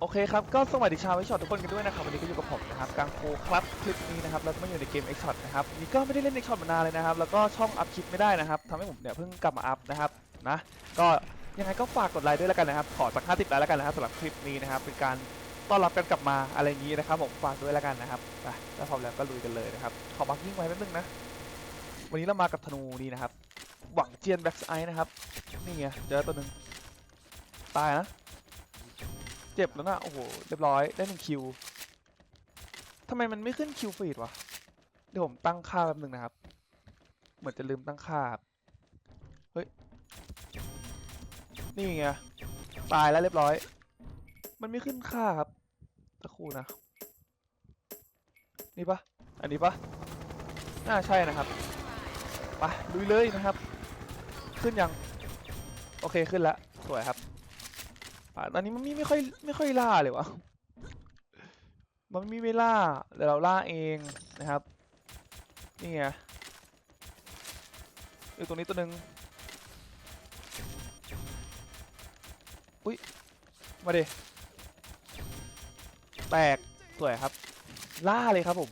โอเคครับ ก็สวัสดีชาวไอช็อตทุกคนกันด้วยนะครับ วันนี้ก็อยู่กับผมนะครับกังโคครับคลิปนี้นะครับแล้วก็มาอยู่ในเกม X Shot นะครับนี่ก็ไม่ได้เล่น X Shot มานานเลยนะครับ แล้วก็ช่องอัพคลิปไม่ได้นะครับทำให้ผมเนี่ยเพิ่งกลับมาอัพนะครับนะก็ยังไงก็ฝากกดไลค์ด้วยแล้วกันนะครับ ขอสัก50ไลค์แล้วกันนะครับสำหรับคลิปนี้นะครับเป็นการต้อนรับกันกลับมาอะไรอย่างนี้นะครับผมฝากด้วยแล้วกันนะครับไปแล้วพร้อมแล้วก็ลุยกันเลยนะครับขอบักยิ่งไว้แป๊บนึงนะวันนี้เรามากับธนูนี่นะครับหวังเจียนแบ็กไอนะครับนี่ไงเจอตัวหนึ่งตายนะ เจ็บแล้วนะโอ้โหเรียบร้อยได้หนึ่งคิวทำไมมันไม่ขึ้นคิวฟีดวะเดี๋ยวผมตั้งค่าแป๊บนึงนะครับ เหมือนจะลืมตั้งค่าเฮ้ยนี่ไงตายแล้วเรียบร้อย มันไม่ขึ้นค่าครับสักครู่นะ นี่ปะอันนี้ปะน่าใช่นะครับไปลุยเลยนะครับ ขึ้นยัง โอเคขึ้นแล้วสวยครับ อะตอนนี้มันมีไม่ค่อยไม่ค่อยล่าเลยวะมันมีไม่ล่าเดี๋ยวเราล่าเองนะครับ นี่ไงอยู่ตรงนี้ตัวหนึ่งอุ้ย มาดิ แตก สวยครับ ล่าเลยครับผม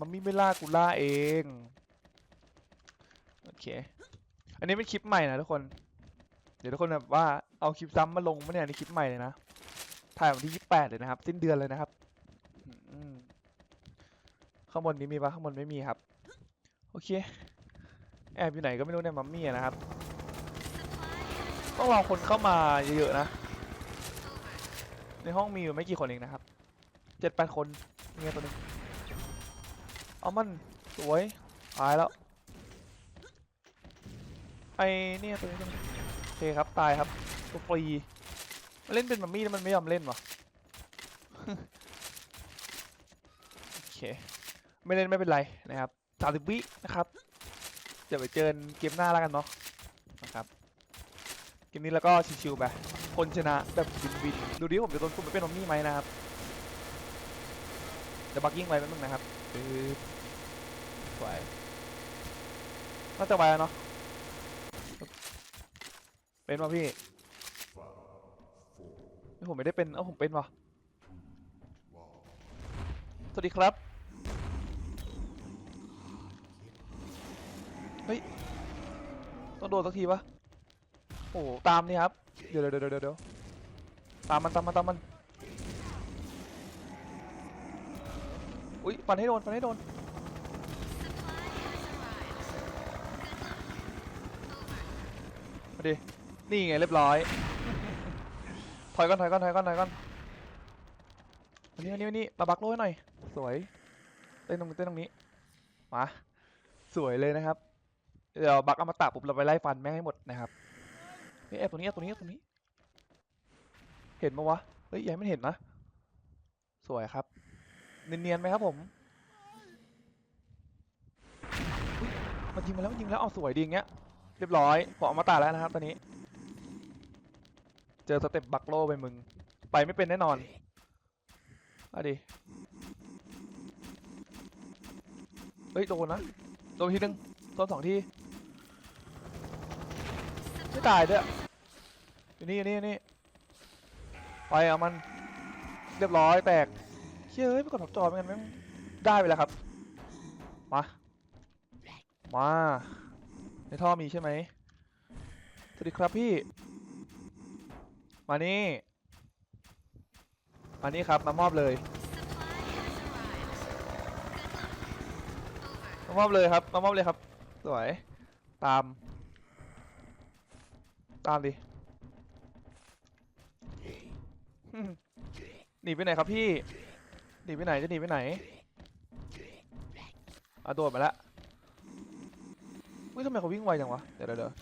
มันมีไม่ล่ากูล่าเอง โอเค อันนี้เป็นคลิปใหม่นะทุกคน เดี๋ยวทุกคนแบบว่า เอาคลิปซ้ำมาลงมาเนี่ยในคลิปใหม่เลยนะ ถ่ายวันที่28เลยนะครับ สิ้นเดือนเลยนะครับข้างบนนี้มีปะข้างบนไม่มีครับ โอเค แอบอยู่ไหนก็ไม่รู้เนี่ยมัมมี่นะครับ ต้องรอคนเข้ามาเยอะๆนะ ในห้องมีอยู่ไม่กี่คนเองนะครับ เจ็ดแปดคนเนี่ไงตัวนึงเอามันสวยตายแล้วไอ้เนี่ยตัวนี้โอเคครับตายครับ ตัวฟรีมันเล่นเป็นมัมมี่แล้วมันไม่ยอมเล่นวะ โอเค ไม่เล่นไม่เป็นไรนะครับสามสิบวินะครับเดี๋ยวไปเจอกันเกมหน้าแล้วกันเนาะนะครับเกมนี้แล้วก็ชิวๆไปคนชนะแบบวินวิดูดิผมจะโดนคุมไปเป็นมัมมี่ไหมนะครับเดี๋ยวบักยิ่งไว้แป๊บนึงนะครับคือสวยน่าจะไวแล้วเนาะเป็นป่ะพี่ ไม่ผมไม่ได้เป็น เอ้าผมเป็นว่ะสวัสดีครับ เฮ้ย ต้องโดนสักทีปะโอ้โหตามนี่ครับ เดี๋ยวเดี๋ยวเดี๋ยวเดี๋ยวตามมันตามมันตามมัน อุ้ยฟันให้โดนฟันให้โดนมาดิ นี่ไงเรียบร้อย ถอยก่อนถอยก่อนถอยก่อนถอยก่อนวันนี้วันนี้วันนี้มาบักโลให้หน่อย สวย เต้นตรงเต้นตรงนี้ มา สวยเลยนะครับ เดี๋ยวบักเอามาตาปุ๊บเราไปไล่ฟันแม่งให้หมดนะครับนี่แอบตรงนี้แอบตรงนี้แอบตรงนี้ เห็นปะวะ เฮ้ยยังไม่เห็นนะ สวยครับ เนียนๆไหมครับผมมันยิงมาแล้วมันยิงแล้วเอาสวยดีอย่างเงี้ย เรียบร้อยผมเอามาตาแล้วนะครับตอนนี้ เจอสเต็ปบักโลไปมึง ไปไม่เป็นแน่นอนอาดิเฮ้ยโดนนะโดนทีนึงโดนสองทีไม่ตายด้วยอยู่นี่อยู่นี่อยู่นี่ไปเอามันเรียบร้อยแตกเฮ้ยเฮ้ยไปกดทับจอไม่งั้นแม่งได้ไปแล้วครับ มา มา ในท่อมีใช่ไหมสวัสดีครับพี่ มานี่มานี่ครับมามอบเลย มามอบเลยครับ มามอบเลยครับ สวย ตาม ตามดิ หนีไปไหนครับพี่ หนีไปไหนจะหนีไปไหนอะโดดมาแล้วอุ้ยทำไมเขาวิ่งไวจังวะ เดี๋ยวเดี๋ยวเดี๋ยว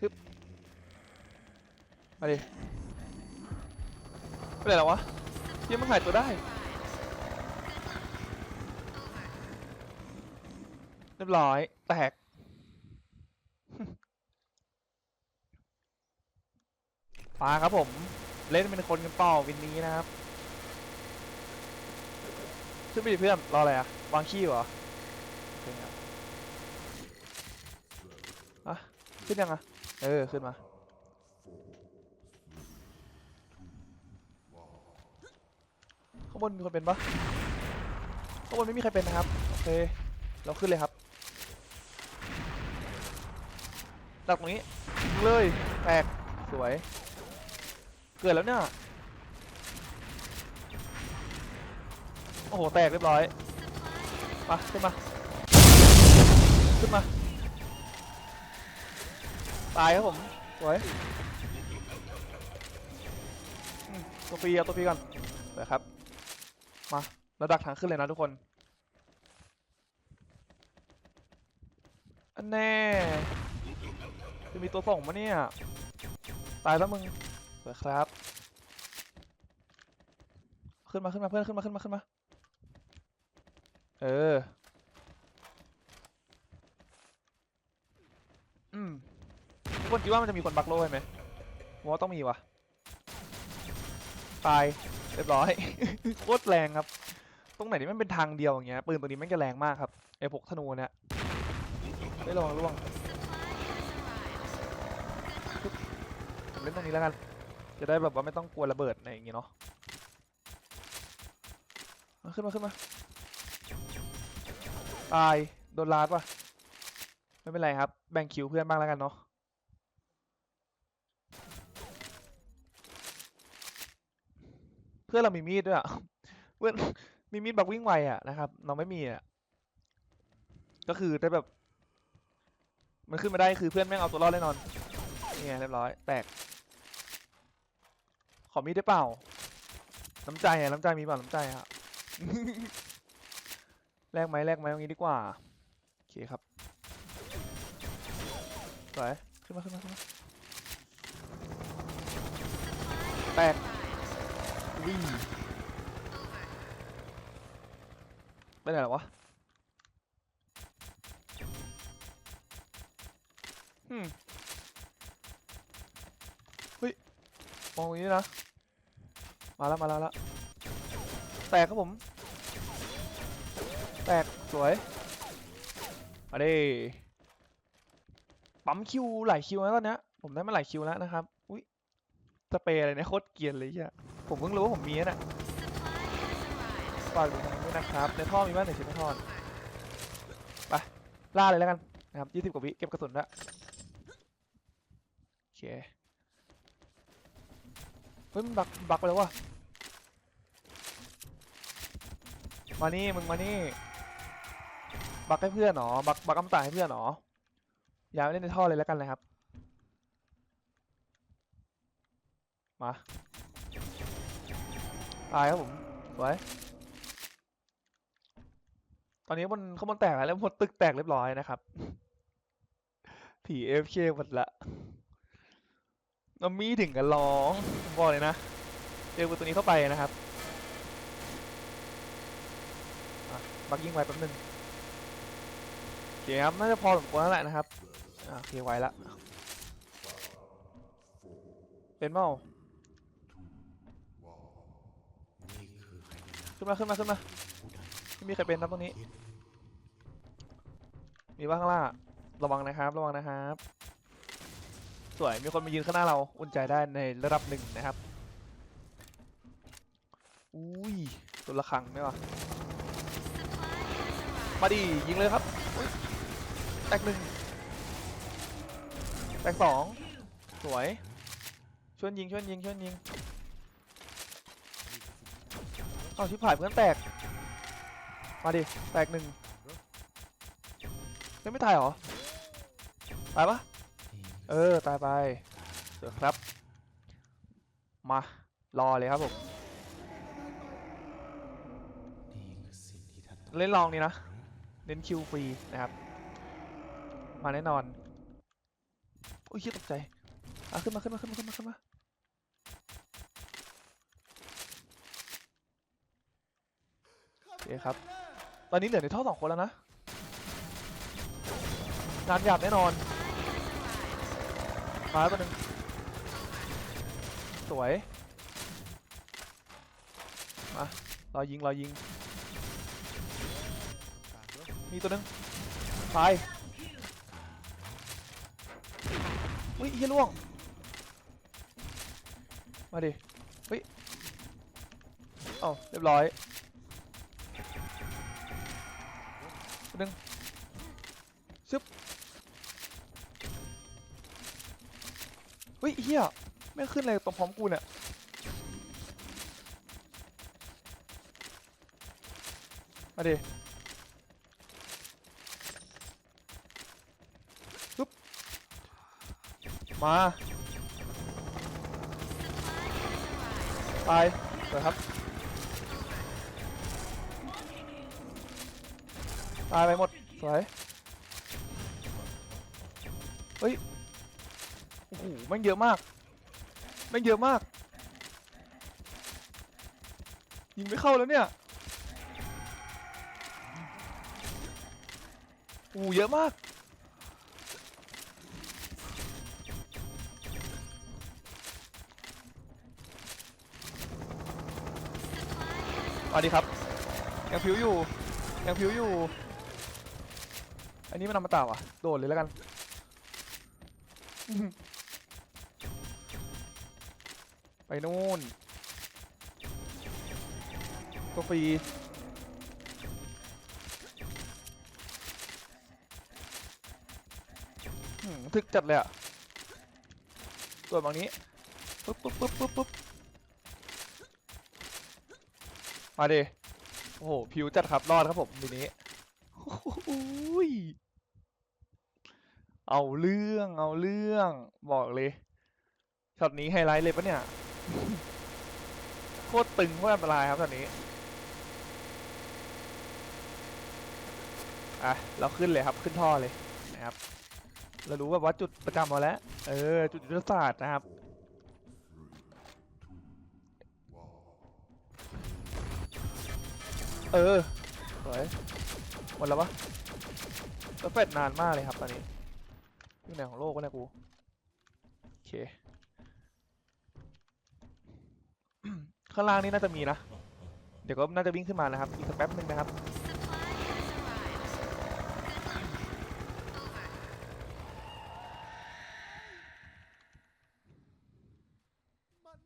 ฮึบ มาดิไปไหนแล้ววะยังมันหายตัวได้ เรียบร้อย แตกมาครับผม เล่นเป็นคนกันเปล่าวินนี้นะครับ ขึ้นไปดิเพื่อน รออะไรอะวางขี้เหรออเคครับอะขึ้นยังอะเออ ขึ้นมาางบนมีคนเป็นปะข้างบนไม่มีใครเป็นนะครับ โอเค เราขึ้นเลยครับดักตรงนี้เลยแตกสวย เกิดแล้วเนี่ย โอ้โห แตกเรียบร้อย มา ขึ้นมา ขึ้นมา ตายครับผม สวย ตัวฟรีเอาตัวฟรีก่อนเดี๋ยครับ มาเราดักทางขึ้นเลยนะทุกคนอันแน่จะมีตัวส่งมาเนี่ย ตายแล้วมึงเปิดครับ ขึ้นมาขึ้นมาเพื่อนขึ้นมาขึ้นมาขึ้นมา เออ อืมทุกคนคิดว่ามันจะมีคนบักโล่ไหมมว่าต้องมีวะตาย เรียบร้อย โคตรแรงครับ ตรงไหนที่มันเป็นทางเดียวอย่างเงี้ยปืนตัวนี้ม่งจะแรงมากครับไอ้พวกธนูเนี่ยไม่ระวังระวังเล่นตรงนี้แล้วกัน จะได้แบบว่าไม่ต้องกลัวระเบิดในอย่างงี้เนาะมาขึ้นมาขึ้นมาตายโดนลาดป่ะไม่เป็นไรครับ แบ่งคิวเพื่อนบ้างแล้วกันเนาะ เพื่อนเรามีมีดด้วยอะเพื่อนมีมีดแบบวิ่งไวอะนะครับเราไม่มีอะก็คือได้แบบ มันขึ้นมาได้คือเพื่อนแม่งเอาตัวรอดแน่นอนเนี่ไงเรียบร้อยแตก ขอมีดได้เปล่าน้ำใจอะน้ำใจมีเปล่าน้ำใจอะแลกไหมแลกไหมตรงนี้ดีกว่าโอเคครับสวยขึ้นมาขึ้นมาขึ้นมาแตก วิ่งไปไหนแล้วะฮึมเฮ้ยมองอย่างนี้นะ มาแล้วมาแล้วละแตกครับผม แตก สวย มาดิปั๊มคิวหลายคิวแล้วตอนเนี้ยผมได้มาหลายคิวแล้วนะครับ อุ้ยสเปรย์อะไรเนี่ยโคตรเกรียนเลยเฮีย ผมเพิ่งรู้ว่าผมมีนะฝากดูทางนี้ด้วยนะครับ ในท่อมีบ้านหนึ่งชิ้นในท่อไปล่าเลยแล้วกันนะครับยี่สิบกว่าวิเก็บกระสุนละโอเคเฮ้ยมันบักบักไปแล้ววะมานี่มึงมานี่บักให้เพื่อนหนอบักบักอมตะให้เพื่อนหนออย่าไปเล่นในท่อเลยแล้วกันนะครับมา ตายครับผมสวยตอนนี้บนข้างบนแตกแล้วแล้วบนตึกแตกเรียบร้อยนะครับผีเอฟเคหมดละน้องมีถึงกันร้องผมบอกเลยนะเจอตัวนี้เข้าไปนะครับอะบักยิงไว้แป๊บนึงโอเคครับน่าจะพอสมควรแล้วแหละนะครับโอเคไว้ละเป็นเมา ขึ้นมาขึ้นมาขึ้นมาไม่มีใครเป็นนะตรงนี้ มีบ้างล่ะระวังนะครับ ระวังนะครับ สวยมีคนมายืนข้างหน้าเราอุ่นใจได้ในระดับหนึ่งนะครับอุ้ยตัวละครังไม่วะมาดิยิงเลยครับแตกหนึ่งแตกสองสวยชวยยิงชวยยิงชวยยิง เอาชิบหายเพื่อนแตก มาดิ แตกหนึ่งไม่ไม่ตายหรอ ตายปะเออ ตายไปเดี๋ยวครับ มา รอเลยครับผมเล่นลองนี่นะเน้นคิวฟรีนะครับ มาแน่นอน โอ้ยเหี้ยตกใจอะขึ้นมาขึ้นมาขึ้นมาขึ้นมาขึ้นมา โอ เคครับ ตอนนี้เหลือในท่อสองคนแล้วนะงานหยาบแน่นอนมาแล้วตัวหนึ่งสวย มารอยิงรอยิง มีตัวหนึ่งตายอุ้ยเฮียล่วง มาดิเฮ้ยเอ้าเรียบร้อย ดึงซึบเฮ้ยเฮียไม่ขึ้นเลยตรงพร้อมกูเนี่ยมาดิปึ๊บมาไปสวยครับ ตายไปหมด สวย เฮ้ย โอ้โหแม่งเยอะมากแม่งเยอะมาก ยิงไม่เข้าแล้วเนี่ยโอ้โหเยอะมากสวัสดีครับ ยังผิวอยู่ ยังผิวอยู่ อันนี้มันนำมาต่าวะโดดเลยแล้วกันอื้อหือไปนู่นตัวฟรีหืมถึกจัดเลยอะส่วนบางนี้ปุ๊บปุ๊บปุ๊บปุ๊บปุ๊บมาดิโอ้โห ผิวจัดครับ รอดครับผมทีนี้ โอ้ยเอาเรื่องเอาเรื่องบอกเลยช็อตนี้ไฮไลท์เลยปะเนี่ย โคตรตึงโคตรอันตรายครับตอนนี้ อะ เราขึ้นเลยครับขึ้นท่อเลยนะครับ เรารู้แบบว่าจุดประจำมาแล้ว เออ จุดยุทธศาสตร์นะครับ เออสวย มดแล้วปะแล้วเฟดนานมากเลยครับตอนนี้อยู่ไหนของโลกวะเนี่ยกูโอเคข้างล่างนี่น่าจะมีนะ เดี๋ยวก็น่าจะวิ่งขึ้นมานะครับอีกสักแป๊บหนึ่งนะครับ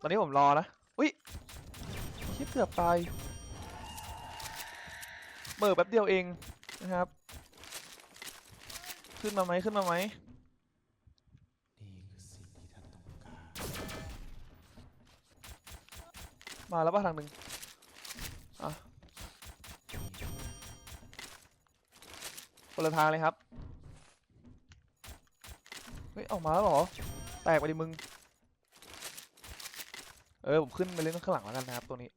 ตอนนี้ผมรอนะ อุ้ยคิดเกือบตายเบิร์แป๊บเดียวเอง นะครับ ขึ้นมาไหมขึ้นมาไหมมาแล้วป่ะทางหนึ่งอะคนละทางเลยครับ เฮ้ย ออกมาแล้วเหรอ แตกไปดิมึง เออ ผมขึ้นไปเล่นข้างหลังแล้วกันนะครับ ตัวนี้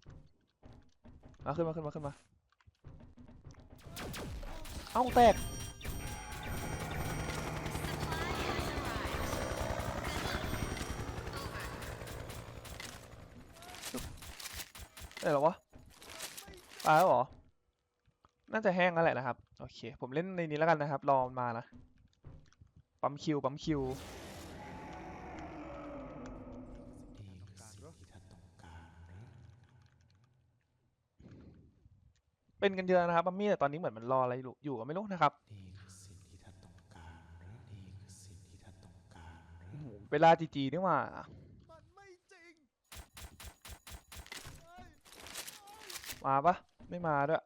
มาขึ้นมาขึ้นมาขึ้นมา เอ้าแตกเออหรอวะตายแล้วหรอ น่าจะแห้งแล้วแหละนะครับ โอเค ผมเล่นในนี้แล้วกันนะครับ รอมันมานะ ปั๊มคิว ปั๊มคิว เป็นกันเยอะนะครับมัมมี่แต่ตอนนี้เหมือนมันรออะไรอยู่อยู่ก็ไม่รู้นะครับโอ้โหเวลาจีจีนี่หว่า มันไม่จริงมาปะไม่มาด้วย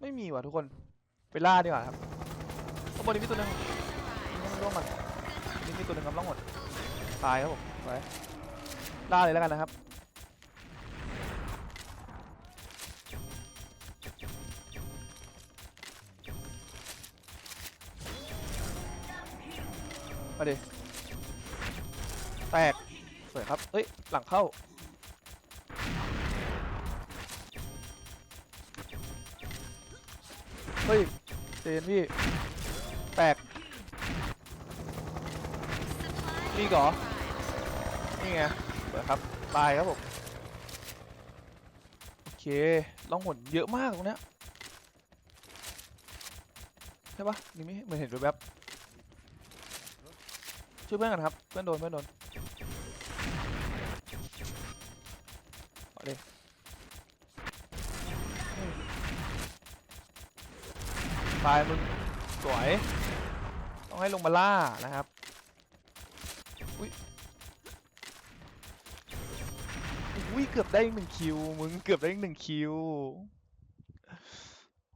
ไม่มีว่ะทุกคนไปล่าดีกว่าครับข้างบนนี้มีตัวหนึงนี่มันร่วงมันอันนี่มีตัวหนึงกำลังหมดตายครับผม ไปล่าเลยแล้วกันนะครับ มาดิ แตก สวยครับ เฮ้ย หลังเข้า เฮ้ยเจนพี่ แตก นี่เหรอ นี่ไงสวยครับ ตายครับผม โอเคล่องหนเยอะมากตรงเนี้ยใช่ปะนี่ไม่เหมือนเห็นแวบๆช่วยเพื่อนกันครับ เพื่อนโดนเพื่อนโดนเอาดิไฟมึงสวย ต้องให้ลงมาล่านะครับ เกือบได้อีกหนึ่งคิว มึงเกือบได้อีกหนึ่งคิว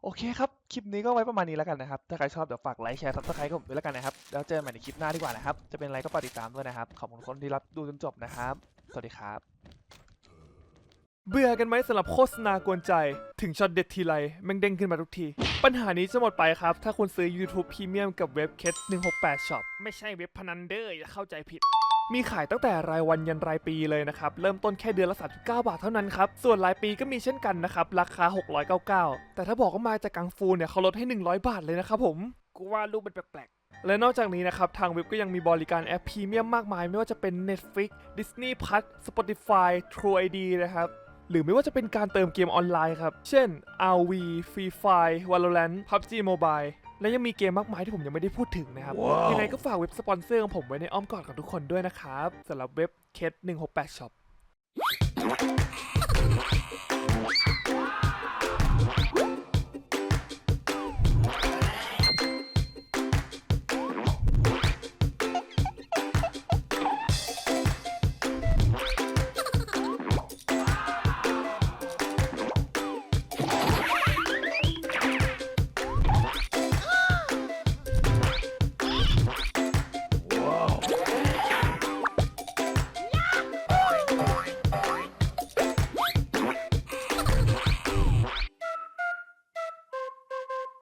โอเคครับ คลิปนี้ก็ไว้ประมาณนี้แล้วกันนะครับ ถ้าใครชอบเดี๋ยวฝากไลค์แชร์ซับสไครต์กับผมด้วยแล้วกันนะครับ แล้วเจอกันใหม่ในคลิปหน้าดีกว่านะครับ จะเป็นอะไรก็ฝากติดตามด้วยนะครับ ขอบคุณคนที่รับดูจนจบนะครับ สวัสดีครับ เบื่อกันไหมสำหรับโฆษณากวนใจ ถึงช็อตเด็ดทีไรแม่งเด้งขึ้นมาทุกที ปัญหานี้จะหมดไปครับ ถ้าคุณซื้อ YouTube Premium กับเว็บ k 168 Shop ไม่ใช่เว็บพนันเด้ออย่าเข้าใจผิด มีขายตั้งแต่รายวันยันรายปีเลยนะครับ เริ่มต้นแค่เดือนละ39 บาทเท่านั้นครับ ส่วนรายปีก็มีเช่นกันนะครับ ราคา 699 แต่ถ้าบอกว่ามาจากกังฟูเนี่ยเขาลดให้ 100 บาทเลยนะครับผม กูว่ารูปมันแปลกๆและนอกจากนี้นะครับ ทางเว็บก็ยังมีบริการแอปพรีเมียมมากมาย ไม่ว่าจะเป็น Netflix Disney Plus Spotify True ID นะครับหรือไม่ว่าจะเป็นการเติมเกมออนไลน์ครับ เช่น RV Free Fire Valorant PUBG Mobile และยังมีเกมมากมายที่ผมยังไม่ได้พูดถึงนะครับยังไงก็ฝากเว็บสปอนเซอร์ของผมไว้ในอ้อมกอดของทุกคนด้วยนะครับสำหรับเว็บ k 168 Shop